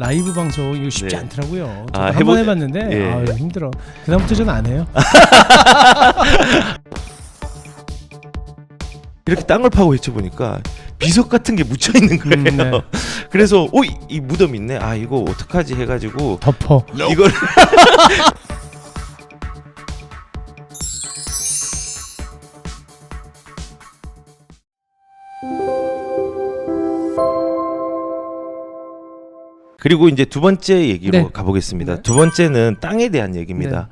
라이브 방송 이거 쉽지 네. 않더라고요. 아, 한번 해보- 해봤는데 예. 아 힘들어. 그다음부터 저는 안 해요. 이렇게 땅을 파고 헤쳐보니까 비석 같은 게 묻혀 있는 거예요. 음, 네. 그래서 오이 무덤 있네. 아 이거 어떡하지 해가지고 덮어. 이걸 그리고 이제 두 번째 얘기로 네. 가보겠습니다. 네. 두 번째는 땅에 대한 얘기입니다.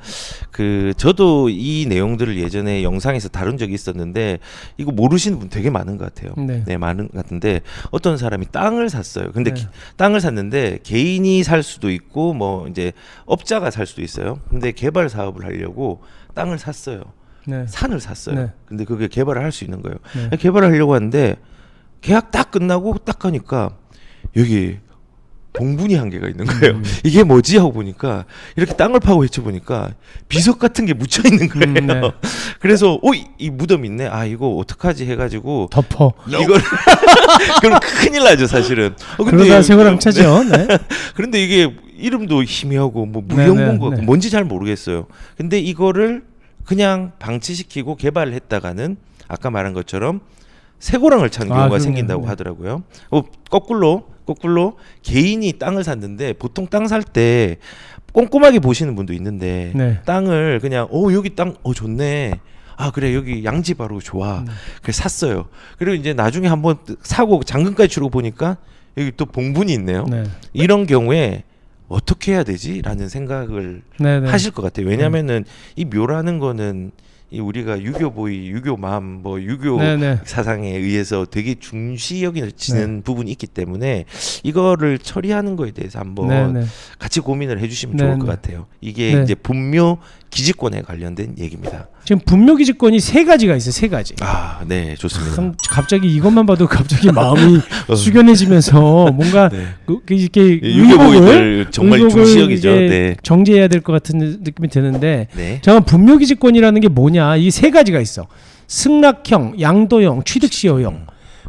그 저도 이 내용들을 예전에 영상에서 다룬 적이 있었는데 이거 모르시는 분 되게 많은 것 같아요. 네. 네, 많은 것 같은데 어떤 사람이 땅을 샀어요. 근데 네. 기- 땅을 샀는데 개인이 살 수도 있고 뭐 이제 업자가 살 수도 있어요. 근데 개발 사업을 하려고 땅을 샀어요. 네. 산을 샀어요. 네. 근데 그게 개발을 할 수 있는 거예요. 네. 개발을 하려고 하는데 계약 딱 끝나고 딱 가니까 여기 봉분이 한 개가 있는 거예요. 음. 이게 뭐지 하고 보니까 이렇게 땅을 파고 헤쳐 보니까 비석 같은 게 묻혀 있는 거예요. 음, 네. 그래서 오이 이 무덤 있네. 아 이거 어떡하지 해가지고 덮어. 이걸 그럼 큰일 나죠 사실은. 어, 그러다 세월랑 차죠. 네. 그런데 이게 이름도 희미하고 뭐 네, 무형본 거 네, 네. 뭔지 잘 모르겠어요. 근데 이거를 그냥 방치시키고 개발을 했다가는 아까 말한 것처럼 쇠고랑을 찬 아, 경우가 그러네요. 생긴다고 네. 하더라고요. 어, 거꾸로 거꾸로 개인이 땅을 샀는데 보통 땅 살 때 꼼꼼하게 보시는 분도 있는데 네. 땅을 그냥 어 여기 땅 어 좋네. 아 그래 여기 양지 바로 좋아. 음. 그래서 샀어요. 그리고 이제 나중에 한번 사고 잔금까지 치르고 보니까 여기 또 봉분이 있네요. 네. 이런 경우에 어떻게 해야 되지라는 생각을 네. 네. 하실 것 같아요. 왜냐하면은 이 묘라는 거는 이 우리가 유교 보이, 유교 맘, 뭐 유교 네. 네. 사상에 의해서 되게 중시 여기지는 부분이 있기 때문에 이거를 처리하는 거에 대해서 한번 네. 네. 같이 고민을 해주시면 네, 좋을 것 네. 같아요. 이게 네. 이제 분묘 기지권에 관련된 얘기입니다. 지금 분묘 기지권이 세 가지가 있어요. 세 가지. 아, 네, 좋습니다. 참 갑자기 이것만 봐도 갑자기 마음이 어. 숙연해지면서 뭔가 네. 그, 그 이렇게 예, 유교보이들 정말 중시역이죠. 네, 정제해야 될 것 같은 느낌이 드는데 네, 잠깐 분묘 기지권이라는 게 뭐냐 이 세 가지가 있어 승낙형, 양도형, 취득시효형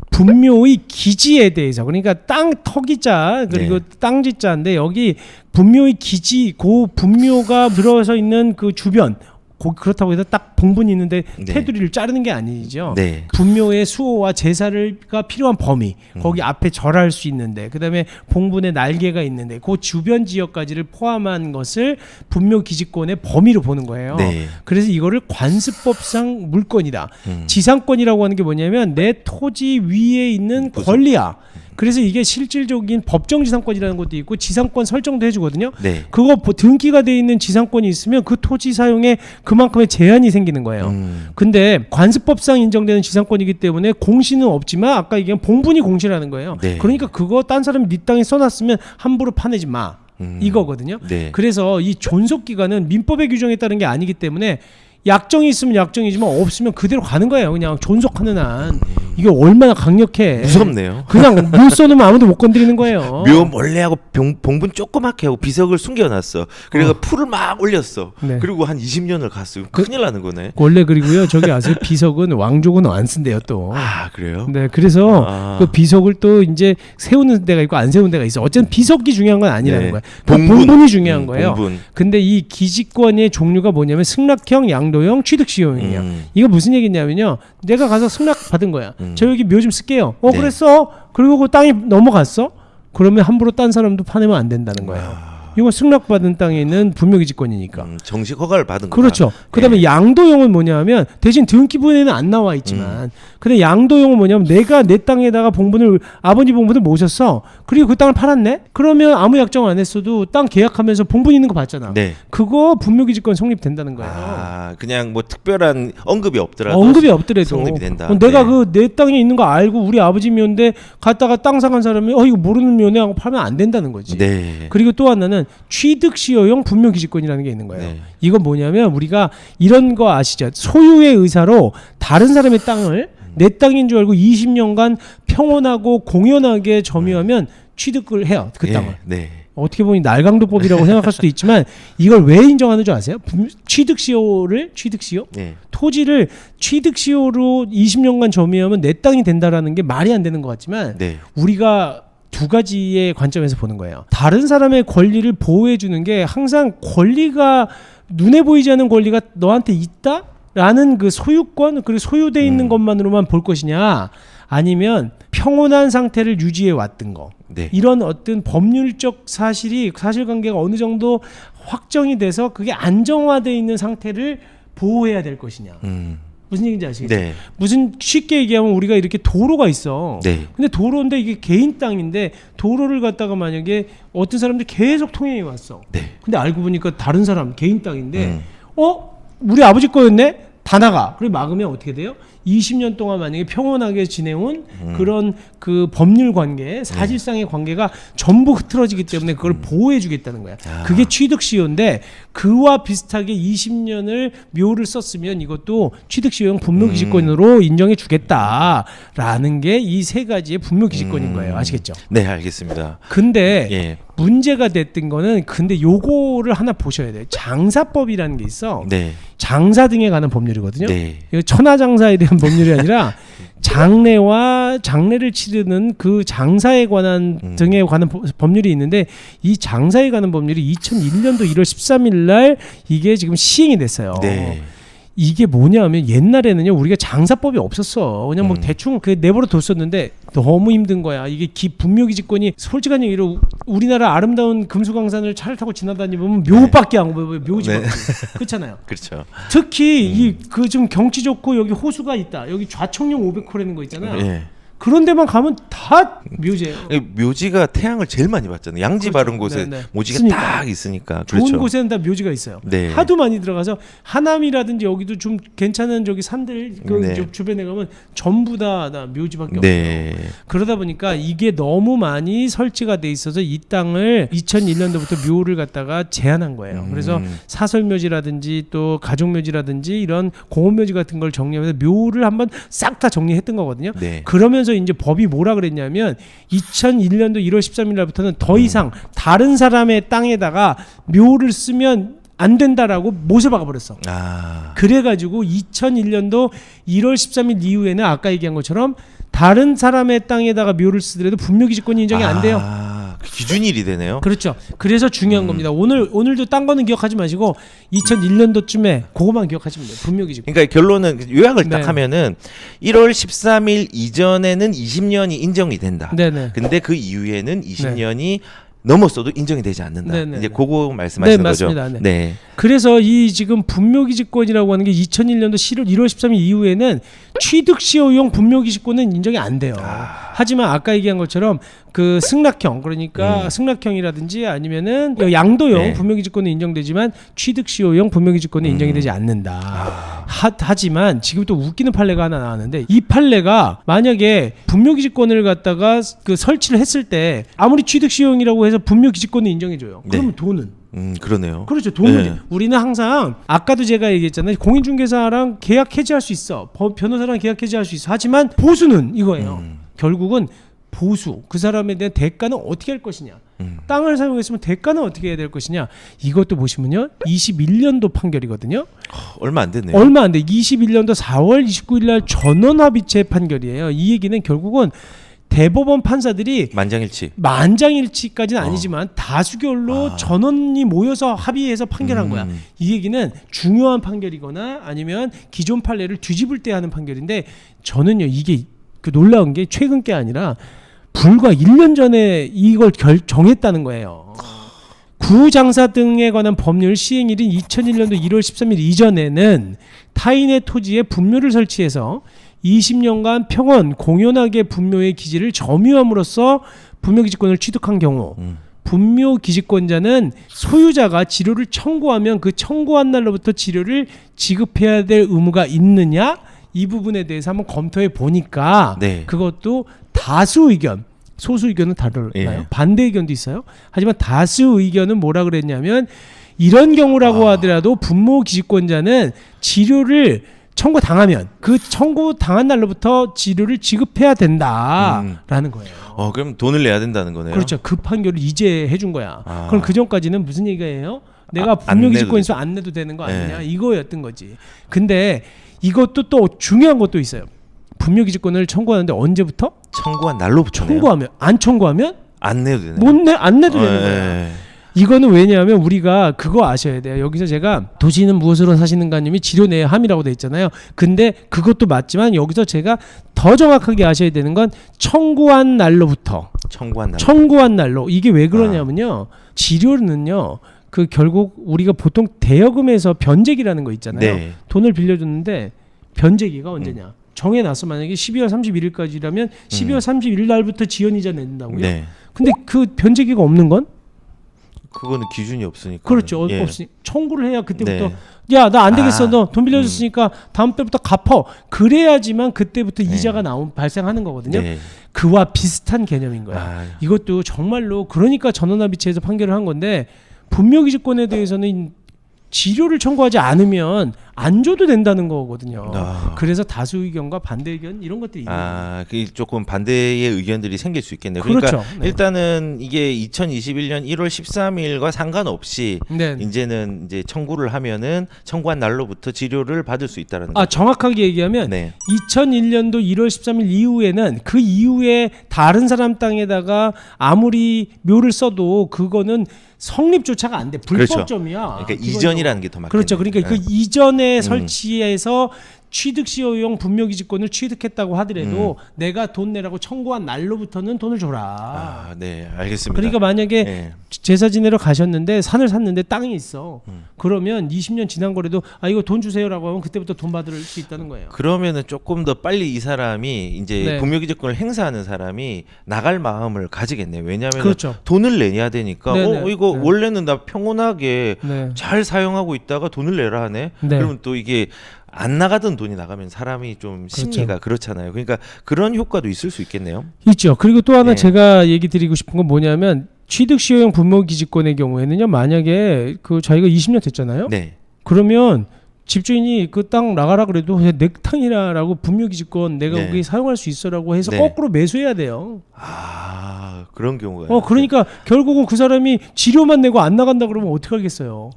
분묘의 기지에 대해서 그러니까 땅 터기자 그리고 네. 땅지자인데 여기 분묘의 기지 그 분묘가 들어서 있는 그 주변 고, 그렇다고 해서 딱 봉분이 있는데 네. 테두리를 자르는 게 아니죠. 네, 분묘의 수호와 제사를가 필요한 범위 음. 거기 앞에 절할 수 있는데 그다음에 봉분의 날개가 있는데 그 주변 지역까지를 포함한 것을 분묘 기지권의 범위로 보는 거예요. 네, 그래서 이거를 관습법상 물권이다. 음. 지상권이라고 하는 게 뭐냐면 내 토지 위에 있는. 권리야. 그래서 이게 실질적인 법정 지상권이라는 것도 있고 지상권 설정도 해주거든요. 네. 그거 보- 등기가 돼 있는 지상권이 있으면 그 토지 사용에 그만큼의 제한이 생기는 거예요. 음, 근데 관습법상 인정되는 지상권이기 때문에 공시는 없지만 아까 얘기한 봉분이 공시라는 거예요. 네. 그러니까 그거 딴 사람이 네 땅에 써놨으면 함부로 파내지 마 음. 이거거든요. 네. 그래서 이 존속 기간은 민법의 규정에 따른 게 아니기 때문에 약정이 있으면 약정이지만 없으면 그대로 가는 거예요. 그냥 존속하는 한 이게 얼마나 강력해. 무섭네요. 그냥 물 써놓으면 아무도 못 건드리는 거예요. 묘 몰래 하고 봉, 봉분 조그맣게 하고 비석을 숨겨놨어. 그래가 어. 풀을 막 올렸어. 네. 그리고 한 20년을 갔어요. 그- 큰일 나는 거네. 원래 그리고요 저기 아세요 비석은 왕족은 안 쓴대요 또. 아 그래요? 네, 그래서 아. 그 비석을 또 이제 세우는 데가 있고 안 세우는 데가 있어. 어쨌든 비석이 중요한 건 아니라는 네. 거야. 그러니까 봉분. 봉분이 중요한 음, 거예요. 봉분. 근데 이 기지권의 종류가 뭐냐면 승낙형, 양도형, 취득시효형이에요. 음. 이거 무슨 얘기냐면요. 내가 가서 승낙 받은 거야. 음. 저 여기 묘 좀 쓸게요. 어 네. 그랬어. 그리고 그 땅이 넘어갔어. 그러면 함부로 딴 사람도 파내면 안 된다는 거예요. 아, 이건 승낙받은 땅에 있는 분묘기 지권이니까. 음, 정식 허가를 받은 거. 그렇죠. 그다음에 네. 양도용은 뭐냐면 대신 등기부에는 안 나와 있지만 음. 근데 양도용은 뭐냐면 내가 내 땅에다가 봉분을 아버지 봉분을 모셨어. 그리고 그 땅을 팔았네. 그러면 아무 약정 안 했어도 땅 계약하면서 봉분 있는 거 봤잖아. 네. 그거 분묘기 지권 성립된다는 거예요. 아 그냥 뭐 특별한 언급이 없더라도 언급이 없더라도 성립이 된다. 어, 내가 네. 그내 땅에 있는 거 알고 우리 아버지 묘인데 갔다가 땅 사간 사람이 어 이거 모르는 묘네 하고 팔면 안 된다는 거지. 네. 그리고 또 하나는 취득 시효용 분묘기지권이라는 게 있는 거예요. 네. 이건 뭐냐면 우리가 이런 거 아시죠? 소유의 의사로 다른 사람의 땅을 내 땅인 줄 알고 20년간 평온하고 공연하게 점유하면 취득을 해요. 그 예, 땅을. 네. 어떻게 보니 날강도법이라고 생각할 수도 있지만 이걸 왜 인정하는 줄 아세요? 분- 취득시효를 취득시효 네. 토지를 취득시효로 20년간 점유하면 내 땅이 된다라는 게 말이 안 되는 것 같지만 네. 우리가 두 가지의 관점에서 보는 거예요. 다른 사람의 권리를 보호해 주는 게 항상 권리가 눈에 보이지 않는 권리가 너한테 있다? 라는 그 소유권 그리고 소유돼 있는 음. 것만으로만 볼 것이냐 아니면 평온한 상태를 유지해 왔던 거 네. 이런 어떤 법률적 사실이 사실관계가 어느 정도 확정이 돼서 그게 안정화돼 있는 상태를 보호해야 될 것이냐 음. 무슨 얘기인지 아시겠죠? 네. 무슨 쉽게 얘기하면 우리가 이렇게 도로가 있어. 네. 근데 도로인데 이게 개인 땅인데 도로를 갖다가 만약에 어떤 사람들이 계속 통행해 왔어. 네. 근데 알고 보니까 다른 사람 개인 땅인데 음. 어 우리 아버지 거였네 다 나가 그래 막으면 어떻게 돼요 20년 동안 만약에 평온하게 지내온 음. 그런 그 법률 관계 사실상의 관계가 전부 흐트러지기 때문에 그걸 보호해 주겠다는 거야 음. 아. 그게 취득시효인데 그와 비슷하게 20년을 묘를 썼으면 이것도 취득시효형 분묘기지권으로 음. 인정해 주겠다라는 게 이 세 가지의 분묘기지권인 거예요 아시겠죠 네, 알겠습니다. 근데 예. 문제가 됐던 거는 근데 요거를 하나 보셔야 돼요. 장사법이라는 게 있어. 네. 장사 등에 관한 법률이거든요. 네. 이거 천하장사에 대한 법률이 아니라 장례와 장례를 치르는 그 장사에 관한 음. 등에 관한 법- 법률이 있는데 이 장사에 관한 법률이 2001년도 1월 13일 날 이게 지금 시행이 됐어요. 네. 이게 뭐냐면 옛날에는요 우리가 장사법이 없었어. 그냥 뭐 음. 대충 그 내버려 뒀었는데 너무 힘든 거야. 이게 기 분묘기지권이 솔직한 얘기로 우- 우리나라 아름다운 금수강산을 차를 타고 지나다니면 묘밖에 안 보여. 묘지밖에. 네. 그렇잖아요. 그렇죠. 특히 이 그 좀 경치 좋고 여기 호수가 있다. 여기 좌청룡 500호라는 거 있잖아 예. 그런 데만 가면 다 묘지예요 이 묘지가 태양을 제일 많이 받잖아요. 양지 그렇죠. 바른 곳에 네, 네. 모지가 있으니까. 딱 있으니까. 좋은 그렇죠. 곳에는 다 묘지가 있어요. 네. 하도 많이 들어가서 하남이라든지 여기도 좀 괜찮은 저기 산들 그 네. 주- 주변에 가면 전부 다, 다 묘지밖에 없어요. 네. 그러다 보니까 이게 너무 많이 설치가 돼 있어서 이 땅을 2001년도부터 묘를 갖다가 제한한 거예요. 그래서 음. 사설묘지라든지 또 가족묘지라든지 이런 공원묘지 같은 걸 정리하면서 묘를 한번 싹 다 정리했던 거거든요. 네. 그러면서 이제 법이 뭐라 그랬냐면 2001년도 1월 13일 날부터는 더 음. 이상 다른 사람의 땅에다가 묘를 쓰면 안 된다라고 못을 박아버렸어. 아. 그래가지고 2001년도 1월 13일 이후에는 아까 얘기한 것처럼 다른 사람의 땅에다가 묘를 쓰더라도 분묘기지권이 인정이 안 돼요. 아, 그 기준일이 되네요. 그렇죠. 그래서 중요한 음. 겁니다. 오늘 오늘도 딴 거는 기억하지 마시고 2001년도쯤에 그거만 기억하시면 돼요. 분묘기지권. 그러니까 결론은 그 요약을 네. 딱 하면은 1월 13일 이전에는 20년이 인정이 된다. 네네. 근데 그 이후에는 20년이 넘었어도 인정이 되지 않는다. 네, 네, 이제 네. 그거 말씀하시는 네, 거죠. 맞습니다. 네. 네. 그래서 이 지금 분묘기지권이라고 하는 게 2001년도 7월 1월 13일 이후에는 취득시효용 분묘기지권은 인정이 안 돼요. 하지만 아까 얘기한 것처럼 그 승낙형 그러니까 음. 승낙형이라든지 아니면은 양도형 네. 분묘기지권은 인정되지만 취득시효용 분묘기지권은 인정이 음. 되지 않는다. 아. 하, 하지만 지금 또 웃기는 판례가 하나 나왔는데 이 판례가 만약에 분묘기지권을 갖다가 그 설치를 했을 때 아무리 취득시효용이라고 해서 분묘기지권을 인정해줘요. 네. 그러면 돈은 음, 그러네요. 그렇죠. 돈 문제. 네. 우리는 항상 아까도 제가 얘기했잖아요. 공인중개사랑 계약 해지할 수 있어. 법- 변호사랑 계약 해지할 수 있어. 하지만 보수는 이거예요. 음. 결국은 보수 그 사람에 대한 대가는 어떻게 할 것이냐. 음. 땅을 사용했으면 대가는 어떻게 해야 될 것이냐. 이것도 보시면요. 21년도 판결이거든요. 얼마 안 됐네요. 얼마 안 돼. 21년도 4월 29일 날 전원합의체 판결이에요. 이 얘기는 결국은 대법원 판사들이 만장일치. 만장일치까지는 아니지만 다수결로 아. 전원이 모여서 합의해서 판결한 음. 거야. 이 얘기는 중요한 판결이거나 아니면 기존 판례를 뒤집을 때 하는 판결인데 저는요 이게 그 놀라운 게 최근 게 아니라 불과 1년 전에 이걸 결, 정했다는 거예요. 구장사 등에 관한 법률 시행일인 2001년도 1월 13일 이전에는 타인의 토지에 분묘를 설치해서 20년간 평원 공연하게 분묘의 기지를 점유함으로써 분묘기지권을 취득한 경우 음. 분묘 기지권자는 소유자가 지료를 청구하면 그 청구한 날로부터 지료를 지급해야 될 의무가 있느냐 이 부분에 대해서 한번 검토해 보니까 네. 그것도 다수 의견 소수 의견은 다르나요? 예. 반대 의견도 있어요. 하지만 다수 의견은 뭐라 그랬냐면 이런 경우라고 아. 하더라도 분모 기지권자는 지료를 청구 당하면 그 청구 당한 날로부터 지료를 지급해야 된다라는 거예요. 어, 그럼 돈을 내야 된다는 거네요. 그렇죠. 그 판결을 이제 해준 거야. 아. 그럼 그 전까지는 무슨 얘기예요? 내가 아, 짓고 있어 안 내도 되는 거 네. 아니냐 이거였던 거지. 근데 이것도 또 중요한 것도 있어요. 분묘기지권을 청구하는데 언제부터? 청구한 날로부터네요. 청구하면 안 청구하면 안 내도 되네. 못내안 내도 어, 되는 거예요. 예. 이거는 왜냐하면 우리가 그거 아셔야 돼요. 여기서 제가 도시는 무엇으로 사시는가님이 치료 내 함이라고 돼 있잖아요. 근데 그것도 맞지만 여기서 제가 더 정확하게 아셔야 되는 건 청구한 날로부터 청구한 날. 청구한 날로 이게 왜 그러냐면요. 치료는요. 그 결국 우리가 보통 대여금에서 변제기라는 거 있잖아요. 네. 돈을 빌려줬는데 변제기가 언제냐? 정해놨어 만약에 12월 31일까지라면 12월 31일 날부터 지연이자 낸다고요. 음. 네. 근데 그 변제기가 없는 건 그거는 기준이 없으니까. 그렇죠. 예. 없으니 청구를 해야 그때부터 네. 야나 안 되겠어 아, 너돈 빌려줬으니까 다음 때부터 갚어 그래야지만 그때부터 네. 이자가 나온 발생하는 거거든요. 네. 그와 비슷한 개념인 거야. 아, 이것도 정말로 그러니까 전원합의체에서 판결을 한 건데 분묘기지권에 대해서는 치료를 청구하지 않으면 안 줘도 된다는 거거든요. 아. 그래서 다수 의견과 반대 의견 이런 것들이 있는. 아, 그 조금 반대의 의견들이 생길 수 있겠네요. 그렇죠. 그러니까 네. 일단은 이게 2021년 1월 13일과 상관없이 네. 이제는 이제 청구를 하면은 청구한 날로부터 치료를 받을 수 있다라는 아 거죠. 정확하게 얘기하면 네. 2001년도 1월 13일 이후에는 그 이후에 다른 사람 땅에다가 아무리 묘를 써도 그거는 성립조차가 안 돼. 불법점이야. 그러니까 기본적으로. 이전이라는 게 더 맞겠네요. 그렇죠. 그러니까 그 네. 이전에 음. 설치해서 취득 시효용 분묘기지권을 취득했다고 하더라도 음. 내가 돈 내라고 청구한 날로부터는 돈을 줘라. 아, 네, 알겠습니다. 그러니까 만약에 네. 제사 지내러 가셨는데 산을 샀는데 땅이 있어. 음. 그러면 20년 지난 거라도 아 이거 돈 주세요라고 하면 그때부터 돈 받을 수 있다는 거예요. 그러면은 조금 더 빨리 이 사람이 이제 네. 분묘기지권을 행사하는 사람이 나갈 마음을 가지겠네요. 왜냐하면 그렇죠. 돈을 내야 되니까 네네. 어 이거 네. 원래는 나 평온하게 네. 잘 사용하고 있다가 돈을 내라 하네. 네. 그러면 또 이게 안 나가던 돈이 나가면 사람이 좀 심리가 그렇잖아요 그러니까 그런 효과도 있을 수 있겠네요. 있죠. 그리고 또 하나 네. 제가 얘기 드리고 싶은 건 뭐냐면 취득 시효형 분묘기지권의 경우에는요. 만약에 그 자기가 20년 됐잖아요. 네. 그러면 집주인이 그 땅 나가라 그래도 내 땅이라라고 분묘기지권 내가 네. 거기 사용할 수 있어라고 해서 네. 거꾸로 매수해야 돼요. 아 그런 경우가. 어 그러니까 결국은 그 사람이 지료만 내고 안 나간다 그러면 어떻게 하겠어요.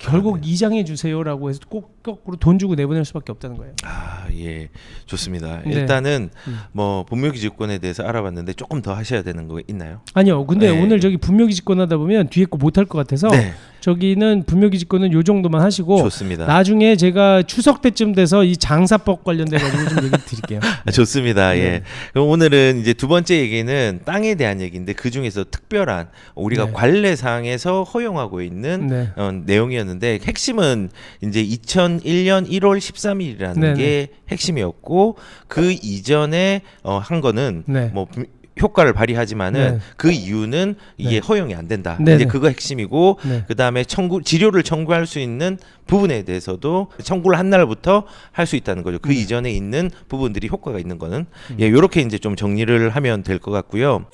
결국 이장해 주세요라고 해서 꼭 거꾸로 돈 주고 내보낼 수밖에 없다는 거예요. 아, 예. 좋습니다. 네. 일단은 음. 뭐 분묘기지권에 대해서 알아봤는데 조금 더 하셔야 되는 거 있나요? 아니요. 근데 네. 오늘 저기 분묘기지권 하다 보면 뒤에 거 못할 것 같아서 네. 저기는 분묘기지권은 요 정도만 하시고 좋습니다. 나중에 제가 추석 때쯤 돼서 이 장사법 관련돼 가지고 좀 얘기 드릴게요. 아, 좋습니다. 네. 예. 그럼 오늘은 이제 두 번째 얘기는 땅에 대한 얘기인데 그 중에서 특별한 우리가 네. 관례상에서 허용하고 있는 네. 어, 내용이었는데 핵심은 이제 2001년 1월 13일이라는 네네. 게 핵심이었고 그 이전에 어, 한 거는 네. 뭐 분- 효과를 발휘하지만은 네. 그 이유는 이게 네. 허용이 안 된다. 네네. 이제 그거 핵심이고 네. 그 다음에 청구 치료를 청구할 수 있는 부분에 대해서도 청구를 한 날부터 할 수 있다는 거죠. 음. 그 이전에 있는 부분들이 효과가 있는 거는 예, 요렇게 이제 좀 정리를 하면 될 것 같고요.